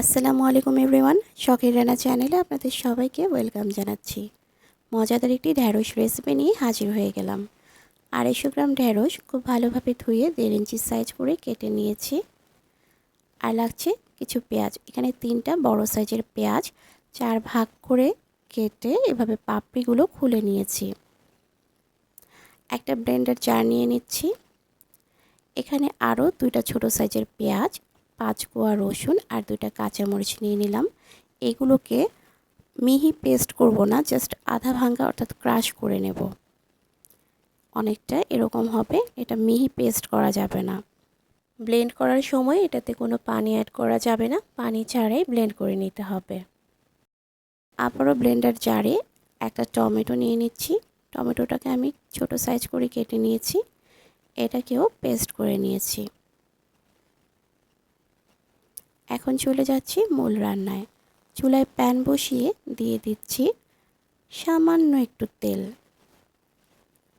আসসালামু আলাইকুম এভরিওয়ান, শখের রান্না চ্যানেলে আপনাদের সবাইকে ওয়েলকাম জানাচ্ছি। মজাদার একটি ঢ্যাঁড়স রেসিপি নিয়ে হাজির হয়ে গেলাম। আড়াইশো গ্রাম ঢ্যাঁড়স খুব ভালোভাবে ধুয়ে দেড় ইঞ্চি সাইজ করে কেটে নিয়েছি। আর লাগছে কিছু পেঁয়াজ, এখানে তিনটা বড় সাইজের পেঁয়াজ, চার ভাগ করে কেটে এভাবে পাপড়িগুলো খুলে নিয়েছি। একটা ব্লেন্ডার জার নিয়ে নিচ্ছি। এখানে আরও দুইটা ছোট সাইজের পেঁয়াজ পাঁচ কোয়া রসুন আর দুইটা কাঁচামরিচ নিয়ে নিলাম। এগুলোকে মিহি পেস্ট করব না, জাস্ট আধা ভাঙ্গা অর্থাৎ ক্রাশ করে নেব। অনেকটা এরকম হবে, এটা মিহি পেস্ট করা যাবে না। ব্লেন্ড করার সময় এটাতে কোনো পানি অ্যাড করা যাবে না, পানি ছাড়াই ব্লেন্ড করে নিতে হবে। আবারও ব্লেন্ডার জারে একটা টমেটো নিয়ে নিচ্ছি। টমেটোটাকে আমি ছোট সাইজ করে কেটে নিয়েছি। এটাকেও পেস্ট করে নিয়েছি। এখন চলে যাচ্ছি মূল রান্নায়। চুলায় প্যান বসিয়ে দিয়ে দিচ্ছি সামান্য একটু তেল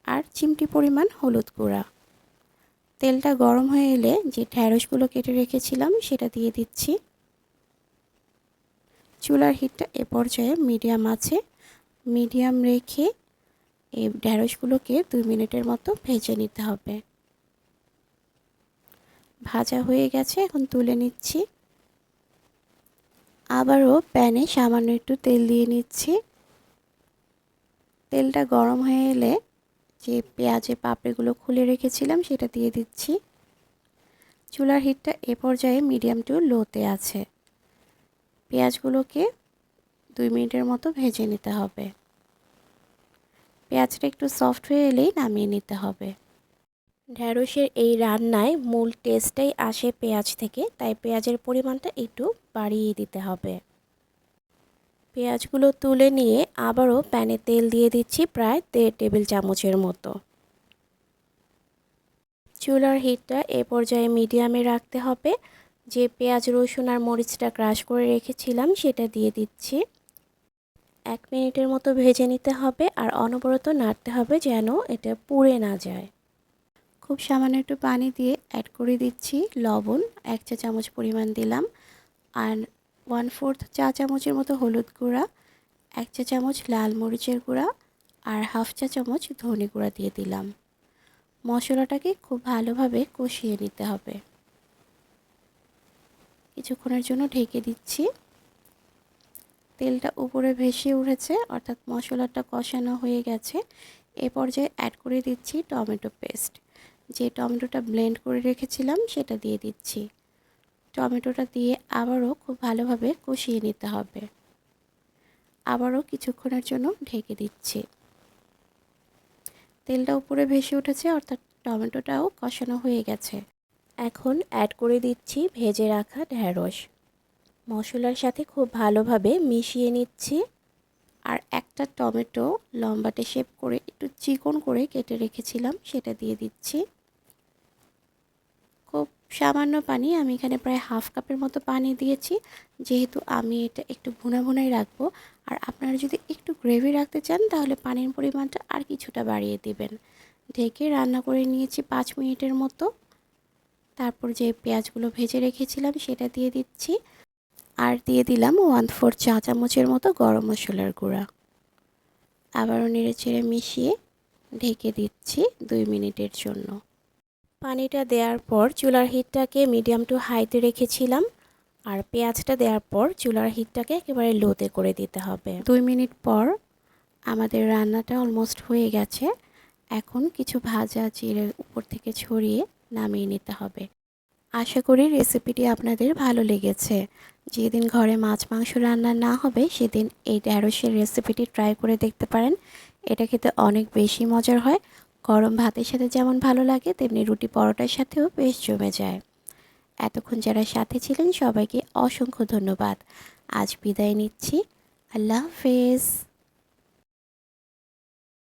আর চিমটি পরিমাণ হলুদ গুঁড়া। তেলটা গরম হয়ে এলে যে ঢ্যাঁড়সগুলো কেটে রেখেছিলাম সেটা দিয়ে দিচ্ছি। চুলার হিটটা এ পর্যায়ে মিডিয়াম আছে। মিডিয়াম রেখে এই ঢ্যাঁড়সগুলোকে দুই মিনিটের মতো ভেজে নিতে হবে। ভাজা হয়ে গেছে, এখন তুলে নিচ্ছি। আবারও প্যানে সামান্য একটু তেল দিয়ে নিচ্ছি। তেলটা গরম হয়ে এলে যে পেঁয়াজের পাপড়িগুলো খুলে রেখেছিলাম সেটা দিয়ে দিচ্ছি। চুলার হিটটা এ পর্যায়ে মিডিয়াম টু লোতে আছে। পেঁয়াজগুলোকে দুই মিনিটের মতো ভেজে নিতে হবে। পেঁয়াজটা একটু সফট হয়ে এলেই নামিয়ে নিতে হবে। ঢ্যাঁড়সের এই রান্নায় মূল টেস্টটাই আসে পেঁয়াজ থেকে, তাই পেঁয়াজের পরিমাণটা একটু বাড়িয়ে দিতে হবে। পেঁয়াজগুলো তুলে নিয়ে আবারও প্যানে তেল দিয়ে দিচ্ছি প্রায় দেড় টেবিল চামচের মতো। চুলার হিটটা এ পর্যায়ে মিডিয়ামে রাখতে হবে। যে পেঁয়াজ, রসুন আর মরিচটা ক্রাশ করে রেখেছিলাম সেটা দিয়ে দিচ্ছি। এক মিনিটের মতো ভেজে নিতে হবে আর অনবরত নাড়তে হবে যেন এটা পুড়ে না যায়। খুব সামান্য একটু পানি দিয়ে অ্যাড করে দিচ্ছি লবণ, এক চা চামচ পরিমাণ দিলাম। আর ওয়ান ফোর্থ চা চামচের মতো হলুদ গুঁড়া, এক চা চামচ লাল মরিচের গুঁড়া আর হাফ চা চামচ ধনে গুঁড়া দিয়ে দিলাম। মশলাটাকে খুব ভালোভাবে কষিয়ে নিতে হবে। কিছুক্ষণের জন্য ঢেকে দিচ্ছি। তেলটা উপরে ভেসে উঠেছে, অর্থাৎ মশলাটা কষানো হয়ে গেছে। এ পর্যায়ে অ্যাড করে দিচ্ছি টমেটো পেস্ট যে টমেটোটা ব্লেন্ড করে রেখেছিলাম, সেটা দিয়ে দিচ্ছি। টমেটোটা দিয়ে আবারও খুব ভালোভাবে কষিয়ে নিতে হবে। আবারও কিছুক্ষণের জন্য ঢেকে দিচ্ছি। তেলটা উপরে ভেসে উঠেছে, অর্থাৎ টমেটোটাও কষানো হয়ে গেছে। এখন অ্যাড করে দিচ্ছি ভেজে রাখা ঢ্যাঁড়স। মশলার সাথে খুব ভালোভাবে মিশিয়ে নিচ্ছি। আর একটা টমেটো লম্বাটে শেপ করে একটু চিকন করে কেটে রেখেছিলাম, সেটা দিয়ে দিচ্ছি। সামান্য পানি, আমি এখানে প্রায় হাফ কাপের মতো পানি দিয়েছি। যেহেতু আমি এটা একটু ভুনা ভুনাই রাখব, আর আপনারা যদি একটু গ্রেভি রাখতে চান, তাহলে পানির পরিমাণটা আর কিছুটা বাড়িয়ে দিবেন। ঢেকে রান্না করে নিয়েছি পাঁচ মিনিটের মতো। তারপর যে পেঁয়াজগুলো ভেজে রেখেছিলাম, সেটা দিয়ে দিচ্ছি। আর দিয়ে দিলাম ওয়ান ফোর চা চামচের মতো গরম মশলার গুঁড়া। আবারও নেড়ে চেড়ে মিশিয়ে ঢেকে দিচ্ছি দুই মিনিটের জন্য। পানিটা দেওয়ার পর চুলার হিটটাকে মিডিয়াম টু হাইতে রেখেছিলাম। আর পেঁয়াজটা দেওয়ার পর চুলার হিটটাকে একেবারে লোতে করে দিতে হবে। দুই মিনিট পর আমাদের রান্নাটা অলমোস্ট হয়ে গেছে। এখন কিছু ভাজা জিরে উপর থেকে ছড়িয়ে নামিয়ে নিতে হবে। আশা করি রেসিপিটি আপনাদের ভালো লেগেছে। যেদিন ঘরে মাছ মাংস রান্না না হবে, সেদিন এই ঢ্যাঁড়সের রেসিপিটি ট্রাই করে দেখতে পারেন। এটা খেতে অনেক বেশি মজার হয়। গরম ভাতের সাথে যেমন ভালো লাগে, তেমনি রুটি পরোটার সাথেও বেশ জমে যায়। এতক্ষণ যারা সাথে ছিলেন সবাইকে অসংখ্য ধন্যবাদ। আজ বিদায় নিচ্ছি। আল্লাহ হাফেজ।